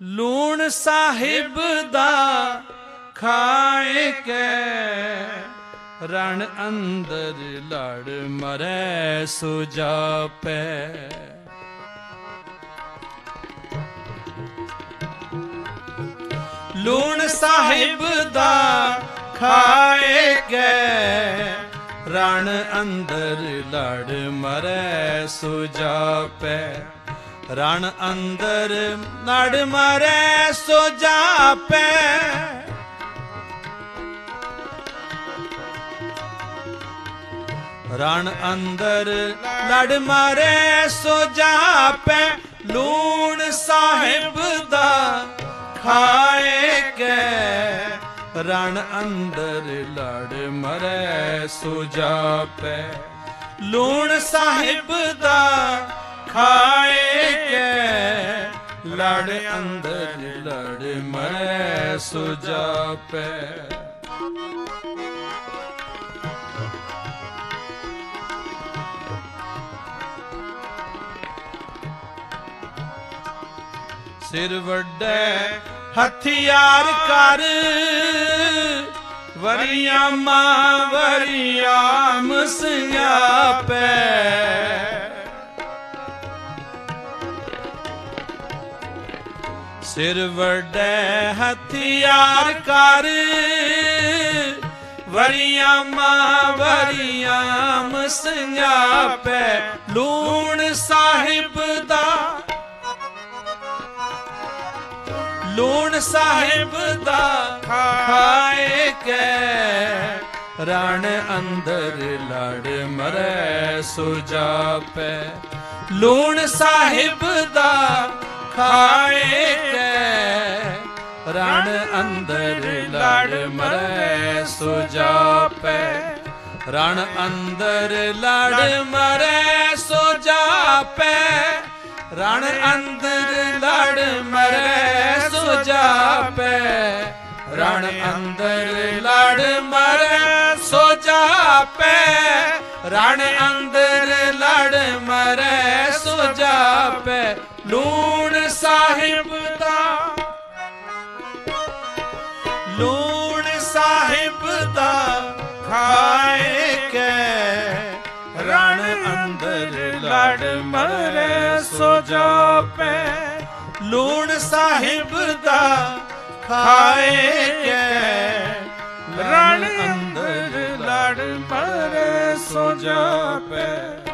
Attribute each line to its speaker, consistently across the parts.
Speaker 1: ਲੂਣ ਸਾਹਿਬ ਦਾ ਖਾਏ ਕੇ, ਰਣ ਅੰਦਰ ਲੜ ਮਰੈ ਸੋ ਜਾਪੈ। ਲੂਣ ਸਾਹਿਬ ਦਾ ਖਾਏ ਗਏ ਰਣ ਅੰਦਰ ਲੜ ਮਰੈ ਸੋ ਜਾਪੈ। ਰਣ ਅੰਦਰ ਲੜ ਮਰੈ ਸੋ ਜਾਪੈ। ਰਣ ਅੰਦਰ ਲੜ ਮਾਰੇ ਸੋ ਜਾਪੈ, ਲੂਣ ਸਾਹਿਬ ਦਾ ਖਾਏ ਕੇ। ਰਣ ਅੰਦਰ ਲੜ ਮਰੈ ਸੋ ਜਾਪੈ, ਲੂਣ ਸਾਹਿਬ ਦਾ ਖਾਏ ਲੜ ਅੰਦਰ ਲੜ ਮਰੈ ਸੋ ਸਿਰ ਵੱਡੇ ਹਥਿਆਰ ਕਰ। ਵਰੀਆਂ ਮਾਂ ਵਰੀਆਂ ਮਸਿਆਪੈ ਸਿਰ ਵੱਡੇ ਹਥਿਆਰ ਕਰ। ਵਰੀਆਂ ਮਾਂ ਵਰੀਆਂ ਮਸਿਆਪੈ ਲੂਣ ਸਾਹਿਬ ਦਾ। ਲੂਣ ਸਾਹਿਬ ਦਾ ਖਾਏ ਕੇ, ਰਣ ਅੰਦਰ ਲੜ ਮਰੈ ਸੋ ਲੂਣ ਸਾਹਿਬ ਦਾ ਖਾਏ ਕੇ ਰਣ ਅੰਦਰ ਲੜ ਮਰੈ ਸੋ ਜਾਪੈ। ਰਣ ਅੰਦਰ ਲੜ ਮਰੈ ਸੋ ਜਾਪੈ। ਰਣ ਅੰਦਰ ਲੜ ਮਰੈ ਸੋ ਜਾਪੈ। ਰਣ ਅੰਦਰ ਲੜ ਮਰੈ ਸੋ ਜਾਪੈ। ਰਣ ਅੰਦਰ ਲੜ ਮਰੈ ਸੋ ਜਾਪੈ। ਲੂਣ ਸਾਹਿਬ ਦਾ। ਲੂਣ ਸਾਹਿਬ ਦਾ ਖਾਏ ਕੇ। ਰਣ ਅੰਦਰ ਲੜ ਮਰੈ ਸੋ ਜਾਪੈ। ਲੂਣ ਸਾਹਿਬ ਦਾ ਖਾਏ ਕੇ। ਰਣ ਅੰਦਰ ਲੜ ਮਰੈ ਸੋ ਜਾਪੈ।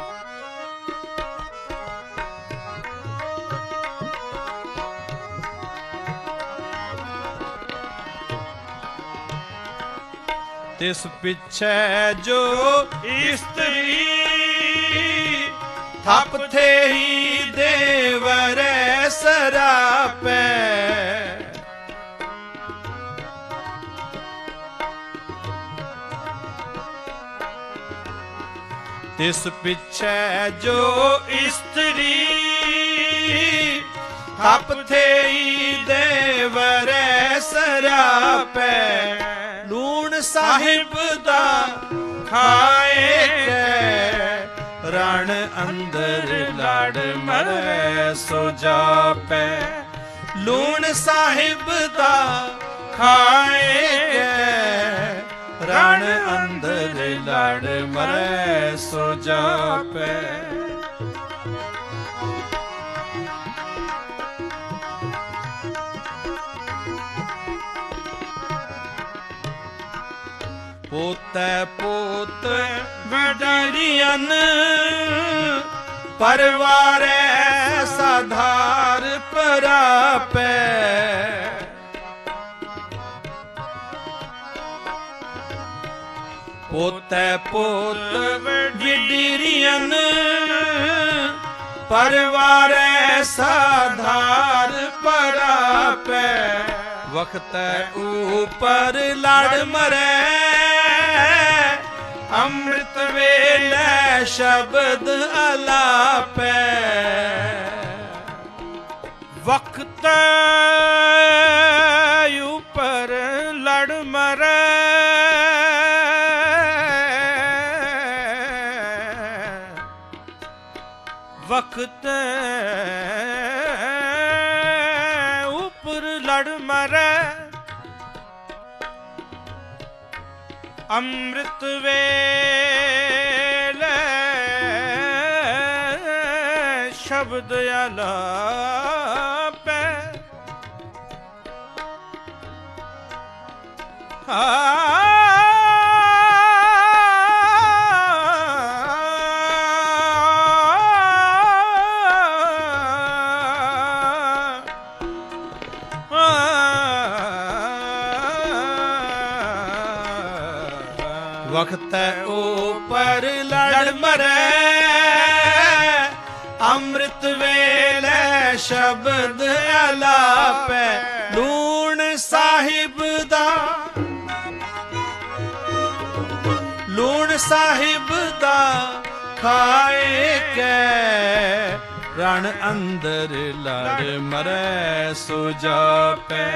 Speaker 1: ਤਿਸ ਪਿਛੈ ਜੋ ਇਸਤਰੀ ਥਪ ਥੇਹੀ ਦੇਵਰੈ ਸਰਾਪੈ। ਤਿਸ ਪਿਛੈ ਜੋ ਇਸਤਰੀ ਥਪ ਥੇਹੀ ਦੇਵਰੈ ਸਰਾਪੈ। ਲੂਣ ਸਾਹਿਬ ਦਾ ਖਾਏ ਕੇ, ਰਣ ਅੰਦਰ ਲੜ ਮਰੈ, ਸੋ ਜਾਪੈ। ਲੂਣ ਸਾਹਿਬ ਦਾ ਖਾਏ ਕੇ, ਰਣ ਅੰਦਰ ਲੜ ਮਰੈ, ਸੋ ਜਾਪੈ। ਪੋਤੈ ਪੋਤ ਵਡੜੀਆਂ ਪਰਵਾਰੈ ਸਾਧਾਰ ਪਰਾਪੈ। ਪੋਤੈ ਪੋਤ ਵਡੜੀਆਂ ਪਰਵਾਰੈ ਸਾਧਾਰ ਪਰਾਪੈ। ਵਖਤੈ ਉਪਰ ਲੜ ਮਰੈ ਅੰਮ੍ਰਿਤ ਵੇਲੇ ਸ਼ਬਦ ਅਲਾਪੈ।
Speaker 2: ਵਕਤ ਅੰਮ੍ਰਿਤ ਵੇਲੇ ਸ਼ਬਦ ਆਲਾਪੈ
Speaker 1: ਵਖਤ ਉਪਰ ਲੜ ਮਰੈ। ਅੰਮ੍ਰਿਤ ਵੇਲੇ ਸ਼ਬਦ ਆਲਾਪੈ ਲੂਣ ਸਾਹਿਬ ਦਾ ਲੂਣ ਸਾਹਿਬ ਦਾ ਖਾਏ ਕੈ। ਰਣ ਅੰਦਰ ਲੜ ਮਰੈ, ਸੋ ਜਾਪੈ।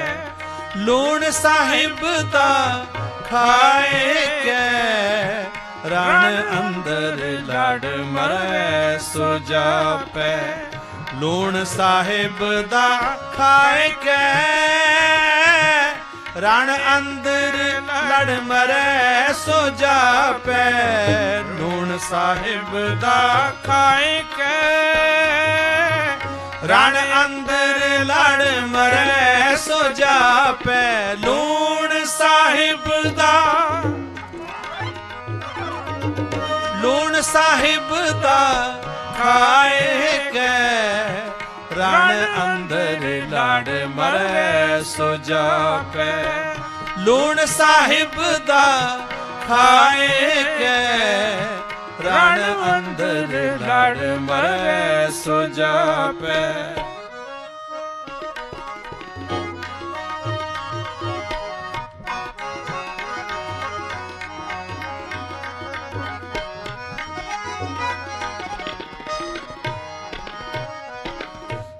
Speaker 1: ਲੂਣ ਸਾਹਿਬ ਦਾ ਖਾਏ ਕੈ। ਰਣ ਅੰਦਰ ਲੜ ਮਰੈ ਸੋ ਜਾਪੈ। ਲੂਣ ਸਾਹਿਬ ਦਾ ਖਾਏ ਕੈ। ਰਣ ਅੰਦਰ ਲੜ ਮਰੈ ਸੋ ਜਾਪੈ। ਲੂਣ ਸਾਹਿਬ ਦਾ
Speaker 2: ਖਾਏ ਕੈ।
Speaker 1: ਰਣ ਅੰਦਰ ਲੜ ਮਰੈ, ਸੋ ਜਾਪੈ ਲੂਣ ਸਾਹਿਬ ਦਾ। ਲੂਣ ਸਾਹਿਬ ਦਾ ਖਾਏ ਕੈ, ਰਣ ਅੰਦਰ ਲੜ ਮਰੈ, ਸੋ ਜਾਪੈ। ਲੂਣ ਸਾਹਿਬ ਦਾ ਖਾਏ ਕੈ ਰਣ ਅੰਦਰ ਲੜ ਮਰੈ ਸੋ ਜਾਪੈ।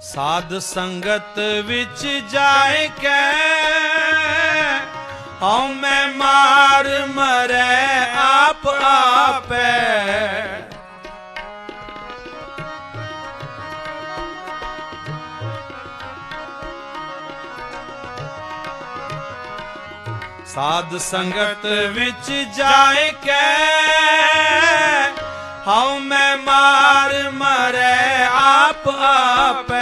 Speaker 1: ਸਾਧ ਸੰਗਤ ਵਿੱਚ ਜਾਏ ਕੈ ਹਉ ਮੈਂ ਮਾਰ ਮਰੈ ਆਪ ਆਪੈ ਸਾਧ ਸੰਗਤ ਵਿੱਚ ਜਾਏ ਕੈ ਹਉ ਮੈਂ ਮਾਰ ਮਰੈ ਆਪ ਆਪੈ।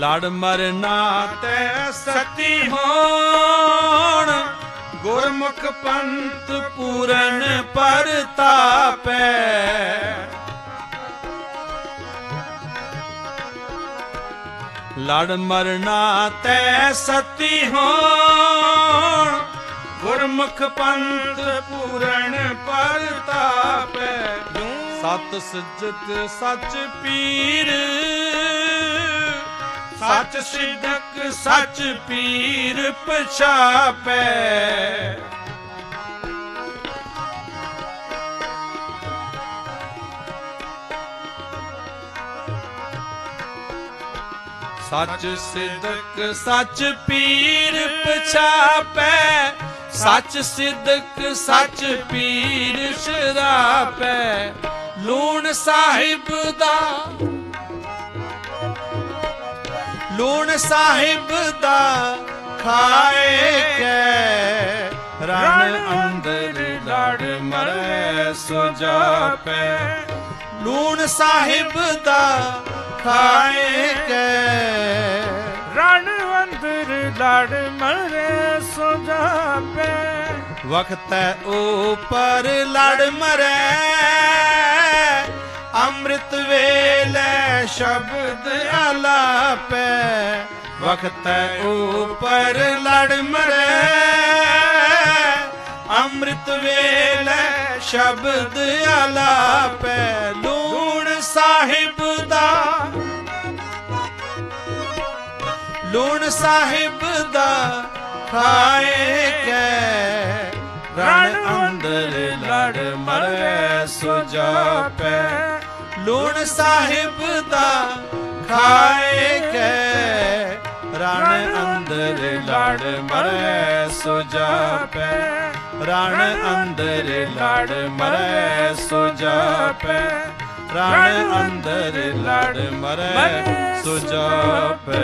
Speaker 1: ਲੜ ਮਰਨਾ ਤੈ ਸਤੀ ਹੋਣ ਗੁਰਮੁਖ ਪੰਥ ਪੂਰਨ ਪਰਤਾਪੈ। ਲੜ ਮਰਨਾ ਤੈ ਸਤੀ ਹੋਣ ਗੁਰਮੁਖ ਪੰਥ ਪੂਰਨ ਪਰਤਾਪੈ। ਸਤ ਸਜਤ ਸੱਚ ਪੀਰ। ਸੱਚ ਸਿਦਕ ਸੱਚ ਪੀਰ ਪਛਾਪੈ। ਸੱਚ ਸਿਦਕ ਸੱਚ ਪੀਰ ਪਛਾਪੈ। ਸੱਚ ਸਿਦਕ ਸੱਚ ਪੀਰ ਸ਼ਰਾਪੈ। ਲੂਣ ਸਾਹਿਬ ਦਾ ਲੂਣ ਸਾਹਿਬ ਦਾ ਖਾਏ ਕੈ। ਰਣ ਅੰਦਰ ਲੜ ਮਰੈ ਸੋ ਜਾਪੈ। ਲੂਣ ਸਾਹਿਬ ਦਾ ਖਾਏ ਕੈ।
Speaker 2: ਰਣ ਅੰਦਰ ਲੜ ਮਰੇ ਸੋ ਜਾਪੈ।
Speaker 1: ਵਖਤੈ ਉਪਰ ਲੜ ਮਰੈ। ਅੰਮ੍ਰਿਤ ਵੇਲੇ ਸ਼ਬਦ ਆਲਾਪੈ, ਵਖਤੈ ਉਪਰ ਲੜ ਮਰੇ। ਅੰਮ੍ਰਿਤ ਵੇਲੇ ਸ਼ਬਦ ਆਲਾਪੈ, ਲੂਣ ਸਾਹਿਬ ਦਾ। ਲੂਣ ਸਾਹਿਬ ਦਾ ਖਾਏ ਕੈ, ਰਣ ਅੰਦਰ ਲੜ ਮਰੈ ਸੋ ਲੂਣ ਸਾਹਿਬ ਦਾ ਖਾਏ ਕੈ, ਰਣ ਅੰਦਰ ਲੜ ਮਰੈ ਸੋ ਜਾਪੈ। ਰਣ ਅੰਦਰ ਲੜ ਮਰੈ ਸੋ ਜਾਪੈ। ਰਣ ਅੰਦਰ ਲੜ ਮਰੈ ਸੁਜਾਪੈ